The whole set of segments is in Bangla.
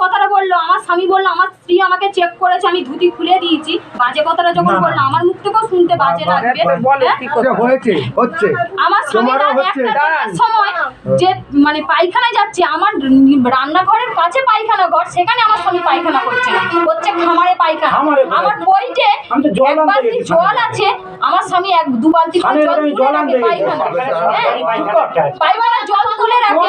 কথাটা বলল আমার স্বামী বলল আমার স্ত্রী আমাকে চেক করেছে আমি ধুতি খুলে দিয়েছি বাজে কথাটা যখন বলল আমার মুখ থেকেও শুনতে আমার স্বামী সময় যে মানে পায়খানায় যাচ্ছে আমার রান্নাঘরের কাছে পায়খানা ঘর সেখানে আমার স্বামী পায়খানা করছে হচ্ছে খামারে পায়খানা আমার বইটে জল আছে আমার স্বামী এক দু বালতি জল তুলে জল রাখে হ্যাঁ? জল তুলে রাখে।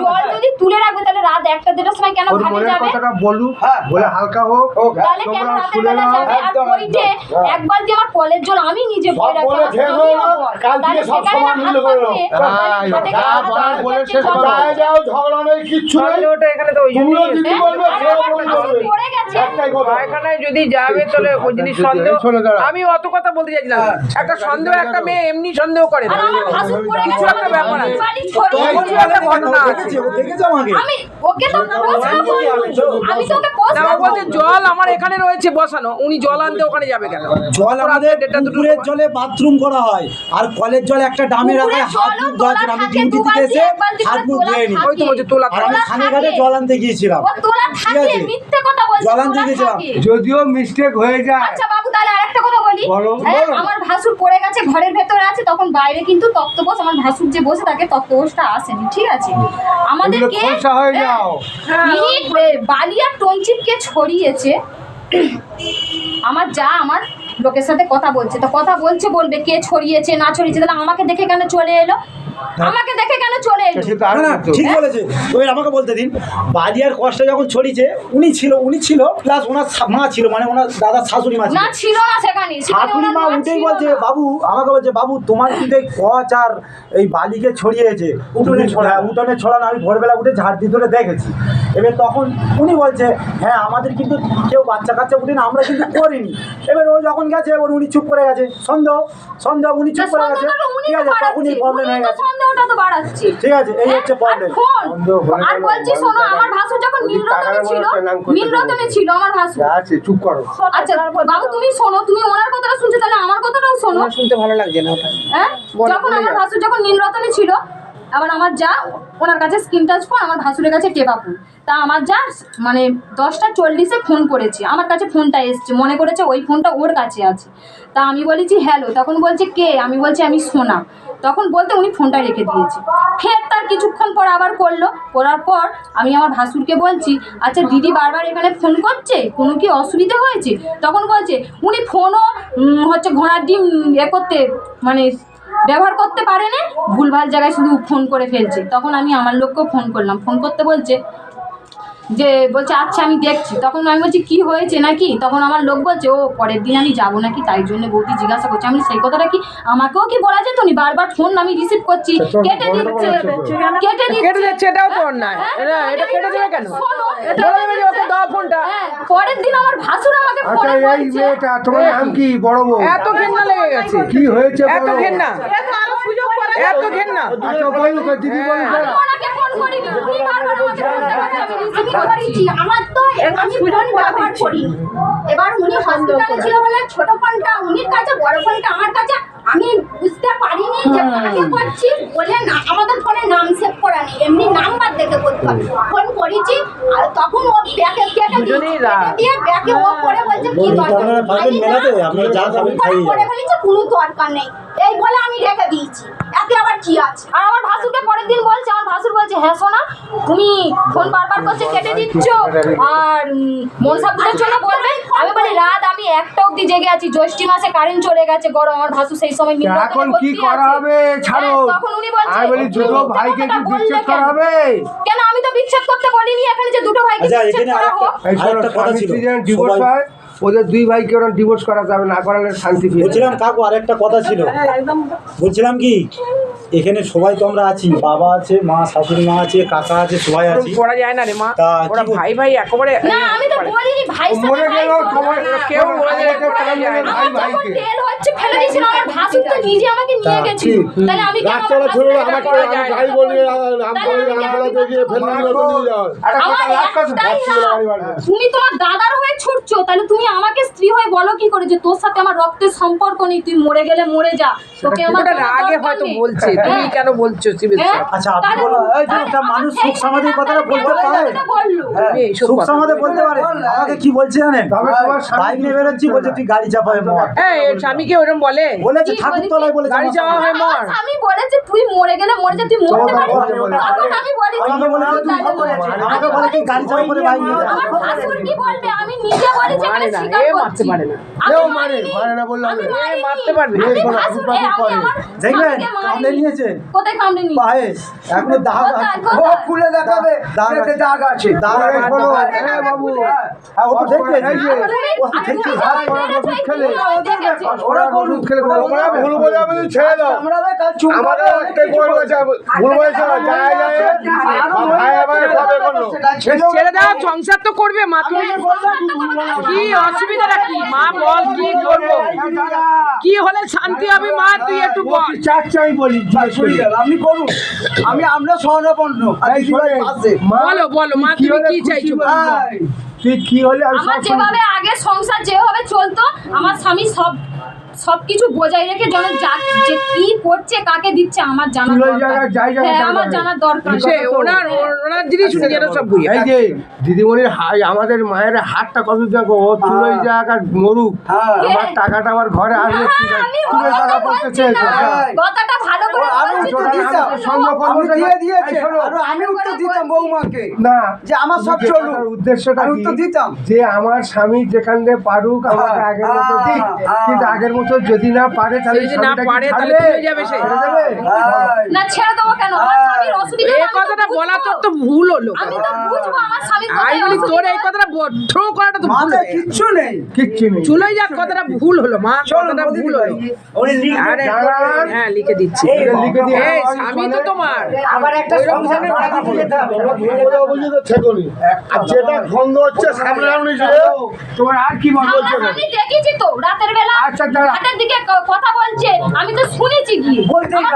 জল যদি তুলে রাখবে তাহলে রাত একটা দেড়টার সময় কেন ঘাটে যাবে? কথাটা বলুক হ্যাঁ। বলে হালকা হোক তাহলে কেন রাতের বেলা যাবে? আর এক বালতি আমার কলের জল আমি নিজে বই রাখি বলে বল। তাহলে সেখানে না হাত হ্যাঁ, বলে ঝগড়া নেই কিচ্ছু নেই। ওটা এখানে তো ওই হ্যাঁ? পায়খানায় যদি যাবে তাহলে ওই জিনিস সন্দেহ আমি অত কথা বলতে চাইছি না একটা সন্দেহ একটা মেয়ে এমনি সন্দেহ করে গেছে কিছু একটা ব্যাপার আছে। বাড়ি ছড়িয়ে তখন দিয়েছে। বলে ঘটনা আছে। আমি ওকে তো আমি তো ওকে পোস্ট না ও করব বলছে জল আমার এখানে রয়েছে বসানো উনি জল আনতে ওখানে যাবে কেন জল আমাদের পুকুরের জলে বাথরুম করা হয় আর কলের জল একটা ডামে রাখা হাত মুখ ধোয়ার জন্য আমি ডিউটি থেকে এসে হাত মুখ ধুয়ে নি ওই তো বলছে তোলা আর আমি। জল আনতে গিয়েছিলাম ও তোলা ঠিক আছে। মিথ্যে কথা বলছে জল আনতে তোলা যদিও মিস্টেক হয়ে যায় আচ্ছা বাবু তাহলে আরেকটা কথা বলি বলো, বলো। আমার ভাসুর পড়ে গেছে ঘরের ভেতরে আছে তখন বাইরে কিন্তু তক্তপোষ আমার ভাসুর যে বসে থাকে তক্তপোষটা আসেনি ঠিক আছে? আমাদেরকে বালিয়া টঞ্চিপকে ছড়িয়েছে। আমার যা আমার লোকের সাথে কথা বলছে। তো কথা বলছে বলবে কে ছড়িয়েছে না ছড়িয়েছে তাহলে আমাকে দেখে কেন চলে এলো? আমাকে দেখে কেন চলে এলো? না ঠিক বলেছে। ওই আমাকে বলতে দিন বাদিয়ার কষ্ট যখন ছড়িয়েছে উনি ছিল উনি ছিল প্লাস ওনার মা ছিল মানে ওনার দাদার শাশুড়ি মা ছিল। না ছিল না সেখানে শাশুড়ি মা মা উঠেই বলছে বাবু আমাকে বলছে বাবু তোমার কিন্তু এই কচ আর এই বালিকে ছড়িয়েছে। উঠোনে ছড়া উঠোনে ছড়ানো আমি ভোরবেলা উঠে ঝাড় দিয়ে ধরে দেখেছি। এবার তখন উনি বলছে হ্যাঁ আমাদের কিন্তু কেউ বাচ্চা কাচ্চা উঠে না আমরা কিন্তু করিনি। এবার ও যখন গেছে এবার উনি চুপ করে গেছে। সন্দেহ সন্দেহ উনি চুপ করে গেছে। ঠিক আছে তখনই বাড়াচ্ছে, প্রবলেম হয়ে গেছে। সন্দেহটা তো বাড়াচ্ছে ঠিক আছে এই হচ্ছে প্রবলেম আর বলছি শোনো আমার ভাসুর যখন নীলরতনে ছিল নীলরতনে ছিল আমার ভাসুর। যা আছে চুপ করো। আচ্ছা বাবু তুমি শোনো তুমি ওনার কথাটা শুনছো তাহলে আমার কথাটাও শোনো। শুনতে ভালো লাগছে না ওটা। হ্যাঁ যখন আমার। ভাসুর যখন নীলরতনে ছিল আবার আমার যা, ওনার কাছে স্ক্রিন টাচ ফোন আমার ভাসুরের কাছে টেপাপুর তা আমার যা মানে দশটা চল্লিশে ফোন করেছে, আমার কাছে ফোনটা এসছে, মনে করেছে ওই ফোনটা ওর কাছে আছে। তা আমি বলেছি হ্যালো তখন বলছে, কে? আমি বলছি, আমি সোনা। তখন বলতে উনি ফোনটা রেখে দিয়েছে। ফের তার কিছুক্ষণ পর আবার করল। করার পর আমি আমার ভাসুরকে বলছি আচ্ছা দিদি বারবার এখানে ফোন করছে? কোনো কি অসুবিধা হয়েছে? তখন বলছে, উনি ফোনও হচ্ছে ঘোড়ার ডিম, এ করতে মানে ব্যবহার করতে পারে না, ভুলভাল জায়গায় শুধু ফোন করে ফেলছে। তখন আমি আমার লোককেও ফোন করলাম। ফোন করতে বলছে যে বলছে আচ্ছা আমি দেখছি। তখন আমি বলছি কি হয়েছে নাকি? তখন আমার লোক বলছে ও পরের দিন আমি যাব নাকি? তাই জন্য বৌদি জিজ্ঞাসা করছে। আমি সেই কথাটা কি আমাকেও কি বলা যেত নি? বারবার ফোন আমি রিসিভ করছি। কেটে দিচ্ছে। কেটে দিচ্ছে। এটাও তো অন্যায়। এটা এটা কেটে দেবে কেন? শোনো, বলে দেবে যে ওকে দাও ফোনটা। হ্যাঁ, পরের দিন আমার ভাসুর আমাকে আচ্ছা ফোনে এই বলছে। মেয়েটা তোমার নাম কি? বড় বউ? এত ঘেন্না লেগে গেছে। কি হয়েছে এত ঘেন্না এত ঘেন্না আচ্ছা বলুক দিদি বলুক আমার তো আমি ফোন ব্যবহার করি। এবার উনি হসপিটালে ছিল বলে ছোট ফোনটা উনির কাছে বড় ফোনটা আমার কাছে আমি বুঝতে পারিনি যে কাকে করছি বলে না। আমাদের নাম সেভ করা নেই। এমনি নাম্বার দেখে করতে হবে ফোন করেছি আর তখন ও ব্যাকে কেটে। কেটে দিয়ে ব্যাকে ও করে বলছে কি দরকার। করে। বলেছে কোনো দরকার নেই। এই বলে আমি রেখে দিয়েছি। এতে আবার কি আছে? আর আমার ভাসুরকে পরের দিন বলছে আমার ভাসুর বলছে হ্যাঁ সোনা তুমি ফোন বারবার করছে কেটে দিচ্ছ আর মনসা পুজোর জন্য বলবে। আমি বলি রাত আমি একটা অবধি জেগে আছি। জ্যৈষ্ঠী মাসে কারেন্ট চলে গেছে গরম আমার ভাসু সেই সময় এখন কি করা হবে? ছাড়ো। হ্যাঁ, তখন উনি বলছে আমি বলি মিথ্যে ভাইকে কি বিচ্ছেদ কেন? করা হবে কেন আমি তো বিচ্ছেদ করতে বলিনি এখানে যে দুটো ভাইকে আচ্ছা বিচ্ছেদ করা হোক? আরেকটা কথা ছিল। ডিভোর্স হয় ওদের দুই ভাইকে ওরা ডিভোর্স করা যাবে না করালে শান্তি বলছিলাম কাকু আর একটা কথা ছিল। বলছিলাম কি এখানে সবাই তো আমরা আছি বাবা আছে মা শাশুড়ি মা আছে কাকা আছে সবাই আছি। করা যায় না রে মা। তা ওরা ভাই ভাই একেবারে না আমি তো বলিনি ভাই মরে গেল তোমার কেউ বলে যে আমাকে টাকা ভাই ভাইকে। তেল হচ্ছে ফেলে দিয়েছিল আমার ভাসুর তো নিজে আমাকে নিয়ে ঠিক। তাহলে আমি কেন আমার ছেড়ে যায়? ভাই বলি নাম করে নাম বলাতে গিয়ে ফেলে নিয়ে তো নিয়ে যাও একটা আমার কথা লাস্ট কথা। বাড়ি বাড়ি। তুমি তোমার দাদার হয়ে ছুটছো তাহলে তুমি আমাকে স্ত্রী হয়ে বলো কি করে যে তোর সাথে আমার রক্তের সম্পর্ক নেই তুই মরে গেলে মরে যা। তোকে আমার রাগে হয়তো বলছে তুমি হ্যাঁ। কেন বলছো হ্যাঁ? আচ্ছা আপনি বলুন এই যে একটা মানুষ সুখ সমাধির কথাটা বলতে পারে। হ্যাঁ, সুখ কথা সমাধে বলতে পারে। আমাকে কি বলছে জানেন? বাইক নিয়ে বেরোচ্ছি বলছে তুই গাড়ি চাপাবে মর। হ্যাঁ স্বামীকে ওরম বলে? বলেছে ঠাকুর তলায় বলেছে গাড়ি স্বামী। হয় মর। স্বামী বলেছে তুই মরে গেলে মরে যা তুই মরতে পারবি বলে, বলে, আমি বলি আমাকে বলেছে তুই আমাকে বলে তুই গাড়ি চাপা করে বাইক নিয়ে আমার কি বলবে আমি নিজে বলি এখানে না, এ মারতে পারে না। কেউ মারে, মারে না বললে আমি হবে। মারিনি। এ মারতে পারবে। এ কোনো ভাসুর- আগুপাগু এ আমি করে। দেখবেন কামড়ে নিয়েছে কোথায় কামড়ে নি পায়ে এখনও দাগ আছে ও খুলে দেখাবে দাগ আছে। দাগ আছে দাগ আছে। এই এ বাবু, হ্যাঁ, ও তো দেখবে এই যে, ও তো দেখবে হাত পড়া ওষুধ খেলে। ওরা বলুন খেলে করে, ভুল বোঝাবে ছেড়ে দাও কাল চুপ ভুল যায় যায় ভাই ছেড়ে সংসার তো করবে মা তুমি কি অসুবিধাটা কি? মা বল কি করব কি হলে শান্তি হবে মা? তুই একটু বল। আমি বলি করি। আপনি করুন। আমি আমরা সহনাপন্ন বলো বলো মা কি তুমি কি চাইছো? হাই। তুই কি হলে আমি আমার যেভাবে আগে সংসার যেভাবে চলতো আমার স্বামী সব সবকিছু বজায় রেখে যেন যা কি করছে কাকে দিচ্ছে আমার জায়গায় হ্যাঁ আমার জানার দরকার। ওনার ওনার জিনিস উনি যেন সব বুঝে এই যে দিদিমণির হাই আমাদের মায়ের হাতটা কত দেখো ও তুলোই যাক আর মরুক। হ্যাঁ। আমার টাকাটা আমার ঘরে আসবে ঠিক আছে। আমি তুলোর ওটা টাকা বলছি পড়তেছে কথাটা ভালো করে আমি উত্তর দিতাম আমি দিয়ে দিয়েছি। এই শোনো। আর আমি উত্তর দিতাম বৌমাকে না যে আমার সব চলুক। উদ্দেশ্যটা উত্তর দিতাম। যে আমার স্বামী যেখানে পারুক আমাকে হ্যাঁ, আগের মতো দিক। হ্যাঁ, কিন্তু আগের মতো যদি না পারে তাহলে যদি না পারে তাহলে ছাড়বে? যাবে সে। না ছেড়ে দেবো কেন? আমার স্বামীর অসুবিধা এই কথাটা বলা তোর তো ভুল হলো। আমি তো বুঝব আমার স্বামীর আমি কোথায় তোর এই কথাটা থ্রো করাটা তো ভুল হয়ে কিচ্ছু নেই। কিচ্ছু নেই। চুলোই যাক কথাটা ভুল হলো মা। কথাটা ভুল হলো। উনি লিখে আরে হ্যাঁ লিখে দিচ্ছি। লিখে দিয়ে এই স্বামী তো তোমার। আবার একটা সংসারের টাকা দিয়ে। তোমরা বুঝি তো ছেকনি। আর যেটা খন্দ হচ্ছে আনুনি যে, তোমার আর কি মনে হচ্ছে? আমি দেখেছি তো রাতের বেলা। আচ্ছা, দাঁড়া। দিকে কথা বলছে আমি তো শুনেছি।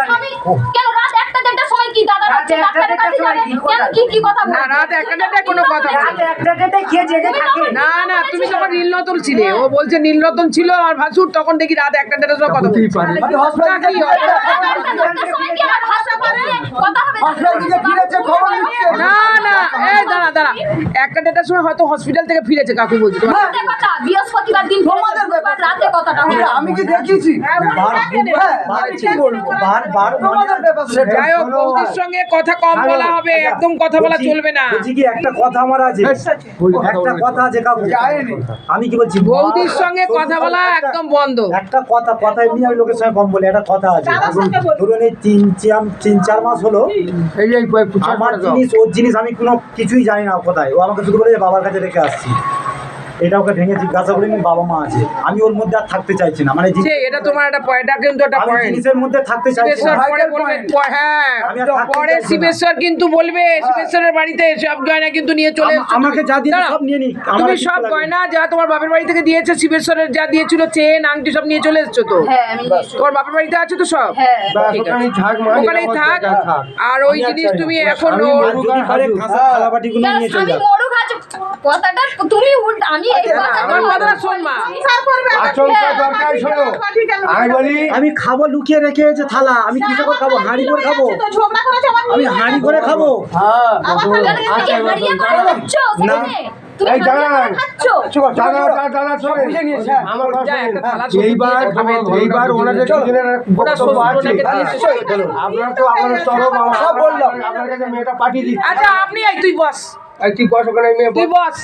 স্বামী কেন রাত একটা দেড়টার সময় কি দাদা রাতে একটা ডাক্তারের কাছে যাবে? কি কেন কি কি কথা না? রাত একটা দেড়টায় কোনো কথা রাতে একটা খেয়ে জেগে থাকে। না না তুমি তখন নীলরতন ছিলে। ও বলছে নীলরতন ছিল আর ভাসুর তখন দেখি রাত একটা দেড়টার সময় কথা বলছে। না, কি হয়? কি না। এই দাঁড়া দাঁড়া। একটা দেড়টার সময় হয়তো হসপিটাল থেকে ফিরেছে কাকু বলছে। তোমার বৃহস্পতিবার দিন রাতে কথাটা আমি কি হ্যাঁ বৌদির সঙ্গে কথা কম বলা হবে একদম কথা বলা বলছি- চলবে না। কি একটা কথা আমার আছে। একটা কথা আছে আমি কি বলছি বৌদির সঙ্গে কথা বলা একদম বন্ধ। একটা কথা কথা এমনি আমি লোকের সঙ্গে কম বলি একটা কথা আছে। ধরুন এই তিন চার তিন চার মাস হলো আমার জিনিস ওর জিনিস আমি কোনো কিছুই জানি না কোথায়। ও আমাকে শুধু বলে যে বাবার কাছে রেখে আসছি। এটা ওকে ভেঙে জিজ্ঞাসা করে বাবা মা আছে। আমি ওর মধ্যে আর থাকতে চাইছি না। মানে এটা তোমার একটা পয়েন্ট কিন্তু একটা পয়েন্ট জিনিসের মধ্যে থাকতে চাইছি না। হ্যাঁ পরে শিবেশ্বর কিন্তু বলবে শিবেশ্বরের বাড়িতে সব গয়না কিন্তু নিয়ে চলে আমাকে যা দিয়েছে সব নিয়ে আমার তুমি সব গয়না যা তোমার বাপের বাড়ি থেকে দিয়েছে শিবেশ্বরের যা দিয়েছিল চেন আংটি সব নিয়ে চলে এসছো তো? হ্যাঁ। তোমার বাপের বাড়িতে আছে তো সব? হ্যাঁ। ওখানেই থাক। আর ওই জিনিস তুমি এখন কথাটা তুমি উল্টা আমি আমি বলি আমি খাব লুকিয়ে রেখে এসে থালা আমি কিসে করে খাব? হাঁড়ি করে খাব? আমি। হাঁড়ি করে খাব? হ্যাঁ কি না। এই হ্যাঁ। আমার যা, এইবার এইবার ওনাদের বক্তব্য আছে। হ্যাঁ, দিয়েছে, বলুন। আপনারা তো আমার তরফ বললাম। আপনার কাছে মেয়েটা পাঠিয়ে দিচ্ছি। আচ্ছা আপনি এই তুই বস। তুই বস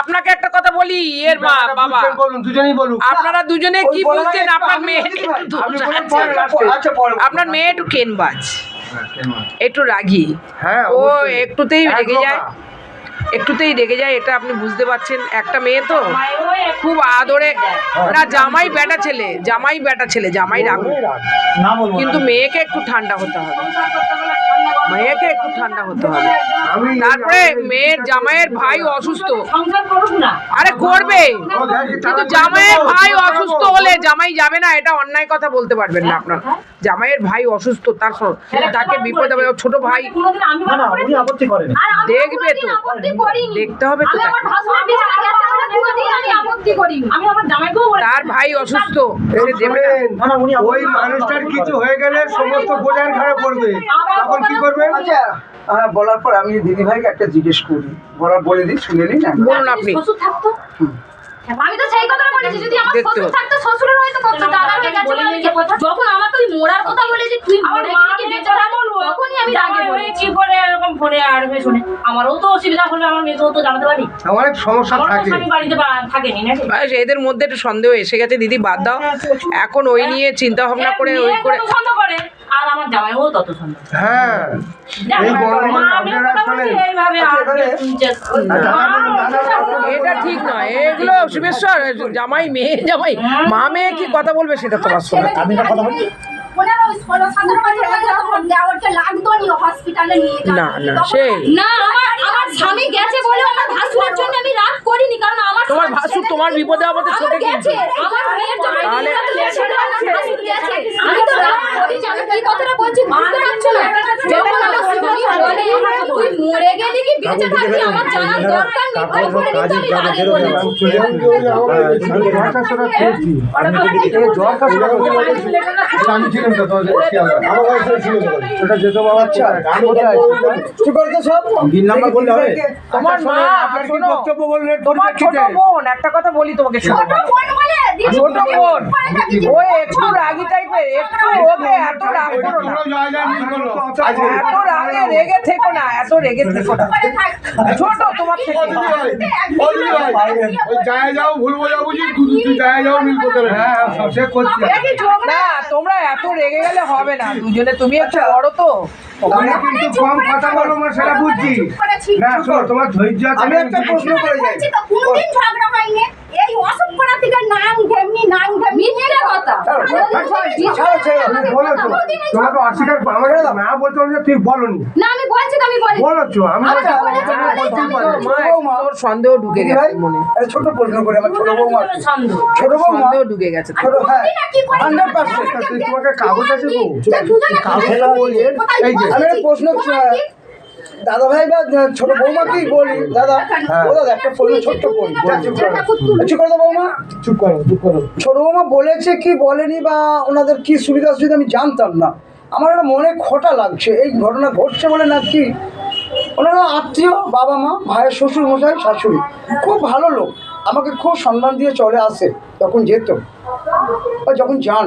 আপনাকে একটা কথা বলি এর মা বাবা। দুজনেই বলুন আপনারা দুজনে কি ওই বলা বুঝছেন? একটু আপনার মেয়ে আচ্ছা, আপনার মেয়ে একটু কেনবাজ। একটু রাগী। হ্যাঁ ও একটুতেই রেগে যায়। একটুতেই রেগে যায় এটা আপনি বুঝতে পারছেন। একটা মেয়ে তো খুব আদরে না জামাই বেটা ছেলে জামাই বেটা ছেলে জামাই রাগ। কিন্তু মেয়েকে একটু ঠান্ডা হতে হবে। মেয়েকে একটু ঠান্ডা হতে হবে। তারপরে মেয়ের জামাইয়ের ভাই অসুস্থ। আরে করবে। কিন্তু জামাইয়ের ভাই অসুস্থ হলে জামাই যাবে না এটা অন্যায় কথা বলতে পারবেন না আপনার। জামাইয়ের ভাই অসুস্থ তার তাকে বিপদে হবে, ছোট ভাই দেখবে তো। দেখতে হবে তো। তার ভাই অসুস্থ ওই মানুষটার কিছু হয়ে গেলে সমস্ত খারাপ করবে। তখন কি করবেন আচ্ছা বলার পর আমি দিদি ভাইকে একটা জিজ্ঞেস করি। বলার বলে দিই শুনে নিন বলুন আপনি। শ্বশুর থাকতো? আমি তো সেই কথাটা বলেছি যদি আমার শ্বশুর থাকতো শ্বশুরের হয়তো করতো দাদা হয়ে গেছে আমি কি- যখন আমাকে ওই মোড়ার কথা বলেছি তুই মরে গেলি কি বেঁচে থাক, তখনই আমি রাগে বলেছি করে এরকম ফোনে আসবে শুনে? আমারও তো অসুবিধা হলে আমার তো জানাতে পারি। অনেক সমস্যা থাকে। স্বামী বাড়িতে থাকেনি নাকি? এদের মধ্যে একটু সন্দেহ এসে গেছে দিদি বাদ দাও। এখন ওই নিয়ে চিন্তা ভাবনা করে ওই করে সন্দেহ করে। আর আমার জামাইও তত সুন্দর। হ্যাঁ। এই বর্তমান আপনারা কথা এইভাবে আচ্ছা, শুনছে। এটা ঠিক নয়। এগুলো শুভেশ্বর জামাই মেয়ে জামাই মা মেয়ে কি কথা বলবে সেটা তোমার শোনা। আমি কথা বলি নি। না, না, সেই। না আমার আমার স্বামী গেছে বলে আমার ভাসুরের জন্য আমি রাগ করিনি কারণ আমার তোমার ভাসুর তোমার বিপদে আপদে ছোটে গেছে আমার মেয়ের জন্য। আমি তো রাগ করিনি আমি কি কথাটা বলছি বুঝতে পারছ না যখন আমার স্বামী বলে তুই মরে গেলি কি বেঁচে থাকবি আমার জানার দরকার নেই ভাই করে কিন্তু আমি রাগে বলেছি আমি ছিলাম তো তোমাদের খেয়াল রাখো। আমার। বয়সে ছিল তো। যেত বাবা আচ্ছা, আমি কোথায়? কি করতো সব। বিল নাম্বার বললে হবে। তোমার মা শোনেন, আপনার কি শোনো। বক্তব্য বললেন তোমার ছোট বোন একটা কথা বলি তোমাকে বলে ছোট বোন ও একটু রাগি টাইপের একটু ওকে এত রাগ করো না। কোনো জায়গায় মিল করল। এত রাগে রেগে থেকো না এত রেগে থেকো না। ছোট তোমার থেকে। হ্যাঁ হ্যাঁ না তোমরা এত রেগে গেলে হবে না। দুজনে তুমি একটু বড় তো। কিন্তু কম কথা বলো মা সেটা বুঝছি। না তোমার ধৈর্য আছে আমি একটা প্রশ্ন করে যাই। বলছি ঝগড়া হয়নি। এই অসুখ করা থেকে নাং ঢেমনি, নাং ঢেমনি। মিথ্যে কথা। ছাড়ো, ছাড়ো, ছাড়ো, ছাড়ো। তুমি বলেছ তোমাকে অস্বীকার আমাকে না বলছো যে তুমি বলনি। না আমি বলছি আমি বলি। বলেছ আমি বলছি, আমি বলতেই পারি। মা, তোর সন্দেহ ঢুকে গেছে মনে ছোট প্রশ্ন করে আমার ছোট বৌমা। সন্দেহ। ছোট বৌমা ঢুকে গেছে ছোট হ্যাঁ। না, কি করে? হান্ড্রেড পার্সেন্ট তুই তোমাকে কাগজ আছে গো কাগজ এই যে আমি প্রশ্ন দাদা ভাই বা ছোট বৌমাকেই বলি দাদা ও দাদা একটা প্রশ্ন ছোট্ট করি চুপ করো বৌমা। চুপ করো চুপ করো। ছোট বৌমা বলেছে কি বলেনি বা ওনাদের কি সুবিধা অসুবিধা আমি জানতাম না। আমার একটা মনে খোটা লাগছে এই ঘটনা ঘটছে বলে নাকি ওনারা আত্মীয় বাবা মা ভাইয়ের শ্বশুর মশাই শাশুড়ি খুব ভালো লোক আমাকে খুব সম্মান দিয়ে চলে আসে যখন যেত বা যখন যান।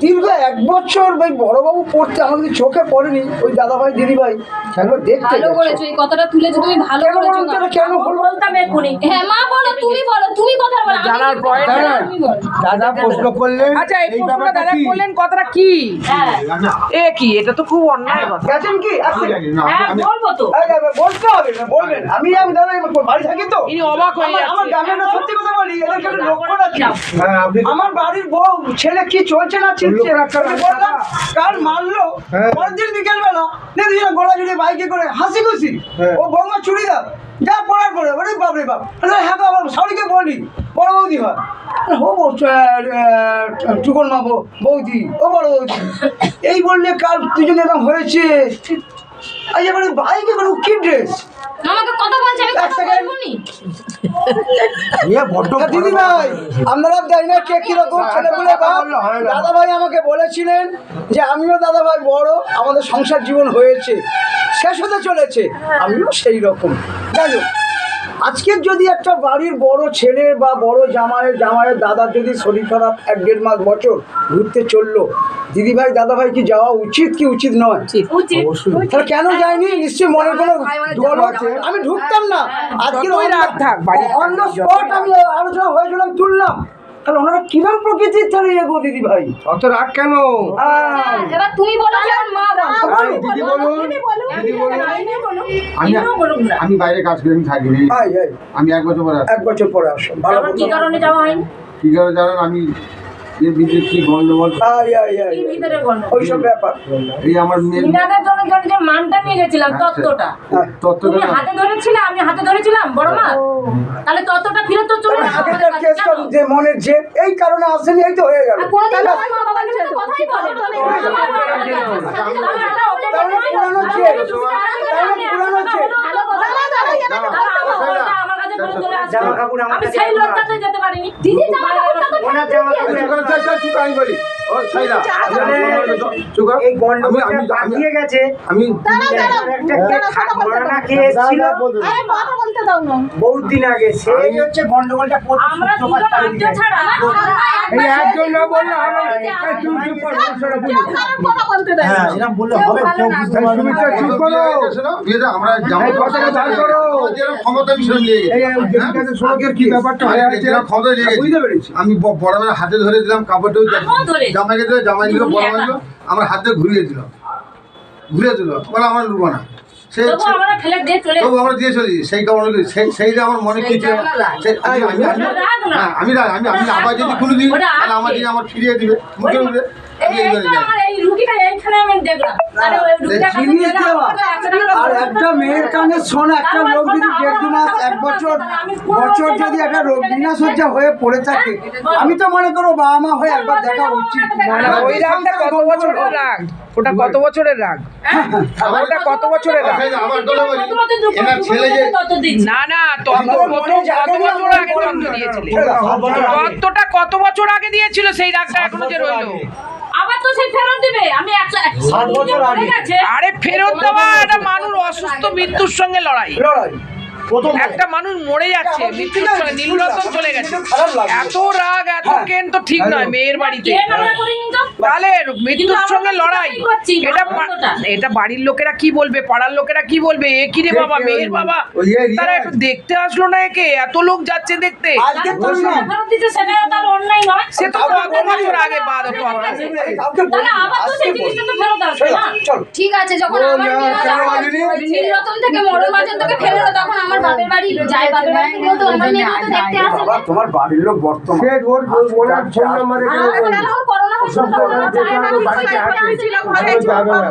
দীর্ঘ এক বছর ওই বড়বাবু পড়তে কিছু চোখে পড়েনি ওই দাদা ভাই দিদি ভাই একবার দেখতে ভালো করেছ এই কথাটা তুলেছো তুমি ভালো করেছ তো কেন হলো বলতাম এক্ষুনি। হ্যাঁ মা বলো তুমি বলো তুমি কথা বলো আমি জানার বলো। দাদা প্রশ্ন করলেন আচ্ছা এই প্রশ্নটা দাদা করলেন কথাটা কি? হ্যাঁ। এ কি এটা তো খুব অন্যায় কথা। গেছেন কি? হ্যাঁ বলব তো। বলতে হবে না, বলবেন। আমি আমি দাদা বাড়ি থাকি তো? ইনি অবাক হয়ে আমার- আমার গ্রামের না সত্যি কথা বলি এদেরকে একটু লক্ষ্য রাখি হ্যাঁ আমার বাড়ির বউ ছেলে কি চলছে না বললাম কাল মারলো হ্যাঁ। বিকেল বেলা দেখি না গলা জুড়ে বাইকে করে হাসি খুশি হ্যাঁ। ও চুড়িদার যা পড়ার পরে ওরে বাপরে বাপ। হ্যাঁ বলি বড় বৌদি হয়। টুকন মা বৌদি ও বড় বৌদি। এই বললে কাল দুজনে এরকম হয়েছে। এবারে বাইকে করে কি ড্রেস আমাকে কথা বলছে আমি কথা। বলব নি এ বড্ড হ্যাঁ, দিদি ভাই আপনারা জানি না কে কীরকম না, ছেলে বলে কথা বললে হয় না। দাদা ভাই আমাকে বলেছিলেন যে আমিও দাদা ভাই বড় আমাদের সংসার জীবন হয়েছে শেষ হতে চলেছে আমিও সেই রকম যাই হোক আজকে যদি একটা বাড়ির বড় ছেলে বা বড় জামাইয়ের জামাইয়ের দাদার যদি শরীর খারাপ এক দেড় মাস বছর ঘুরতে চলল দিদি ভাই দাদা ভাই কি যাওয়া উচিত কি উচিত নয়? তাহলে কেন যায়নি? নিশ্চয়ই মনে কোনো আমি ঢুকতাম না। আজকে অন্য স্পট আমি আলোচনা হয়েছিলাম তুললাম। তাহলে ওনারা কিরম প্রকৃতির এগো দিদি ভাই? অত রাগ কেন? এবার তুমি বলো কি মা বলো। দিদি বলুন। দিদি বলুন। আমি আমি বাইরে কাজ করি আমি আয়, আমি এক বছর পরে আসি। এক বছর পরে আসো ভালো কি কারণে যাওয়া হয়নি? কি কারণে জানেন আমি এর ভিতরে কি গন্ডগোল ওইসব ব্যাপার এই আমার মেয়ে ইনাদের জন্য জন্য যে মানটা নিয়ে গেছিলাম তত্ত্বটা তুমি তত্ত্বটা হাতে ধরেছিলে আমি হাতে ধরেছিলাম বড় মা তাহলে তত্ত্বটা ফিরে তো চলে আমাদের? যে মনের যে এই কারণে আসেনি এই তো হয়ে গেল কোনোদিন আমার মা বাবার কথাই বলে আমরা পুরানো পুরানো কাছে আমি সেই লজ্জাতে যেতে পারিনি দিদি জামা বহুত দিন আগে সেই হচ্ছে গন্ডগোলটা একজন না বললে আমি সেরকম নিয়ে গেছি। এই যেদিনকার সড়কের কি ব্যাপারটা আমি আছে যেরকম ক্ষমতা নিয়ে গেছি। বুঝতে পেরেছি আমি ব- বড়বেলা হাতে ধরে দিলাম কাপড়টাও। জামাইকে দিল জামাই দিল বড়। দিল আমার হাতে ঘুরিয়ে দিল ঘুরিয়ে দিল বলে আমার লুবো না সে তবু আমরা দিয়ে চলি সেই সেইটা আমার মনে সেই কিছু সেই- আমি আমি আমি না। হ্যাঁ, আমি আমি আমি আবার যদি খুলে দিই তাহলে আমার। আমার ফিরিয়ে দিবে মুখে মুখে আমি রুগীটা এইখানে আমি দেখলাম। ওই জিনিস দেওয়া আর একটা মেয়ের কানে শোনা একটা যদি দেড় দু এক বছর বছর যদি একটা রোগ বিনাশয্যা হয়ে পড়ে থাকে আমি তো মনে করো বাবা মা হয়ে একবার দেখা উচিত। ওই রাগটা কত বছরের রাগ? ওটা কত বছরের রাগ? ওটা কত বছরের রাগ? তত না না তত্ত্ব কত কত বছর আগে তত্ত্ব দিয়েছিলে? তত্ত্বটা কত বছর আগে দিয়েছিল সেই রাগটা এখনও যে রইল? আবার তো সেই ফেরত দিবে। আমি আরে ফেরত দেওয়া একটা মানুষ অসুস্থ মৃত্যুর সঙ্গে লড়াই। লড়াই। একটা মানুষ মরে যাচ্ছে নীলরতন চলে গেছে। এত রাগ এত কেন তো ঠিক নয় মেয়ের বাড়িতে। তাহলে মৃত্যুর সঙ্গে লড়াই। এটা? এটা বাড়ির লোকেরা কি বলবে পাড়ার লোকেরা কি বলবে? এ কি রে বাবা মেয়ের বাবা। তারা একটু দেখতে আসলো না একে এত লোক যাচ্ছে দেখতে। সে তো কত বছর আগে বাদ হতো ঠিক আছে যখন আমার থেকে মরণ থেকে ফেরো তখন আমার বাপের বাড়ি যায় বাপের বাড়ি থেকেও তো আমার মেয়েকেও তো দেখতে আসে। বাবা তোমার বাড়ির লোক বর্তমান। সে ওর ওনার ফোন নাম্বার করোনা হয়েছিল তখন আমার জামাই বাড়ি থেকে ঘরে যাবে। না